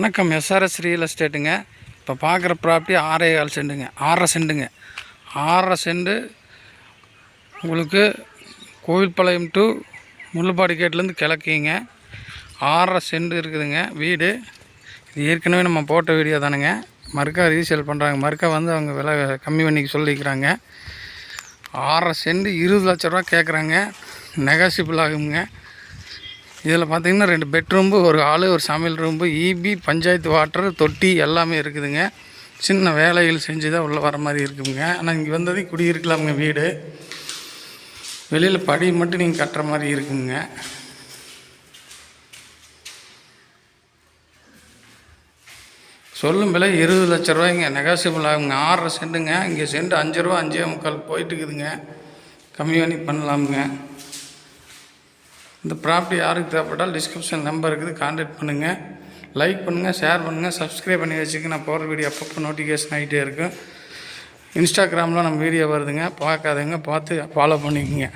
வணக்கம். SRS real எஸ்டேட்டுங்க இப்போ பார்க்குற ப்ராப்பர்ட்டி ஆறே கால் செண்டுங்க. ஆறரை செண்டுங்க. ஆறரை செண்டு உங்களுக்கு கோவில்பாளையம் டு முள்ளுப்பாடி கேட்லேருந்து கிழக்கிங்க. ஆறரை செண்டு இருக்குதுங்க வீடு. இது ஏற்கனவே நம்ம போட்ட வீடியோ தானுங்க. மறுக்கா ரீசேல் பண்ணுறாங்க மறுக்கா வந்து அவங்க விலை கம்மி பண்ணிக்க சொல்லிக்கிறாங்க. ஆறரை செண்டு இருபது லட்ச ரூபா கேட்குறாங்க நெகாசிபிள் ஆகுங்க. இதில் பார்த்தீங்கன்னா ரெண்டு பெட்ரூம்பு ஒரு ஹாலு ஒரு சமையல் ரூம்பு ஈபி பஞ்சாயத்து வாட்டர் தொட்டி எல்லாமே இருக்குதுங்க. சின்ன வேலைகள் செஞ்சு தான் உள்ளே வர மாதிரி இருக்குங்க. ஆனால் இங்கே வந்தது குடியிருக்கலாமுங்க வீடு. வெளியில் படி மட்டும் நீங்கள் கட்டுற மாதிரி இருக்குங்க. சொல்லும் விலை இருபது லட்ச ரூபாய்ங்க. நெகாசிபிள் ஆகுங்க. ஆறரை செண்டுங்க இங்கே செண்டு அஞ்சு ரூபா அஞ்சே முக்கால் போயிட்டு இருக்குதுங்க. கம்மி பண்ணி பண்ணலாமுங்க. இந்த ப்ராப்பர்ட்டி யாருக்கு தேவைப்பட்டால் டிஸ்கிரிப்ஷன் நம்பர் இருக்குது காண்டாக்ட் பண்ணுங்கள் லைக் பண்ணுங்கள் ஷேர் பண்ணுங்கள் சப்ஸ்கிரைப் பண்ணி வச்சுக்க நான் போகிற வீடியோ அப்பப்போ நோட்டிஃபிகேஷன் ஆகிட்டே இருக்கும். இன்ஸ்டாகிராமில் நம்ம வீடியோ வருதுங்க. பார்க்காதவங்க பார்த்து ஃபாலோ பண்ணிக்கோங்க.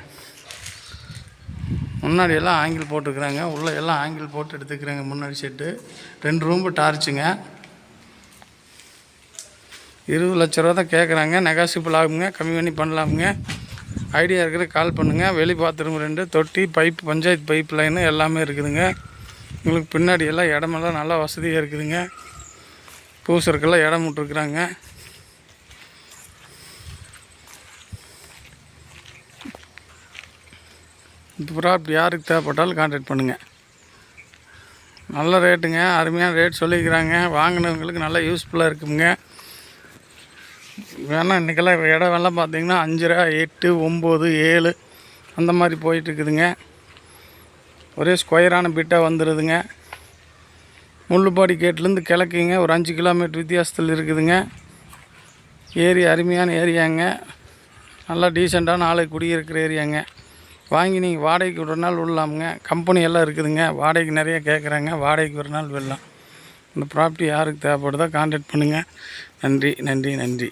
முன்னாடி எல்லாம் ஆங்கிள் போட்டுக்கிறாங்க. உள்ளே எல்லாம் ஆங்கிள் போட்டு எடுத்துக்கிறாங்க. முன்னாடி செட்டு ரெண்டு ரூம்பு டார்ச்சுங்க இருபது லட்ச ரூபா தான் கேட்குறாங்க நெகாசிபிள் ஆகுங்க. கம்மி பண்ணி பண்ணலாமுங்க. ஐடியா இருக்கிற கால் பண்ணுங்கள் வெளி பாத்ரூம் ரெண்டு தொட்டி பைப் பஞ்சாயத்து பைப் லைனு எல்லாமே இருக்குதுங்க. உங்களுக்கு பின்னாடி எல்லாம் இடமெல்லாம் நல்லா வசதியாக இருக்குதுங்க. பூசருக்கெல்லாம் இடம் விட்டுருக்குறாங்க. இந்த ப்ராப்பர்ட்டி யாருக்கு தேவைப்பட்டாலும் கான்டாக்ட் பண்ணுங்கள் நல்ல ரேட்டுங்க அருமையான ரேட் சொல்லிக்கிறாங்க. வாங்கினவங்களுக்கு நல்லா யூஸ்ஃபுல்லாக இருக்குங்க. வேணால் இன்றைக்கெல்லாம் இடம் எல்லாம் பார்த்தீங்கன்னா அஞ்சரை எட்டு ஒம்பது ஏழு அந்த மாதிரி போயிட்டுருக்குதுங்க. ஒரே ஸ்கொயரான பிட்டாக வந்துடுதுங்க முள்ளுப்பாடி கேட்லேருந்து கிழக்குங்க. ஒரு அஞ்சு கிலோமீட்டர் வித்தியாசத்தில் இருக்குதுங்க. ஏரி அருமையான ஏரியாங்க. நல்லா டீசெண்டான ஆளை குடியிருக்கிற ஏரியாங்க. வாங்கி நீங்கள் வாடகைக்கு ஒரு நாள் விடலாமுங்க. கம்பெனி எல்லாம் இருக்குதுங்க. வாடகைக்கு நிறைய கேட்குறாங்க வாடகைக்கு ஒரு நாள் விடலாம். இந்த ப்ராப்பர்ட்டி யாருக்கு தேவைப்படுதோ கான்டாக்ட் பண்ணுங்கள் நன்றி நன்றி நன்றி.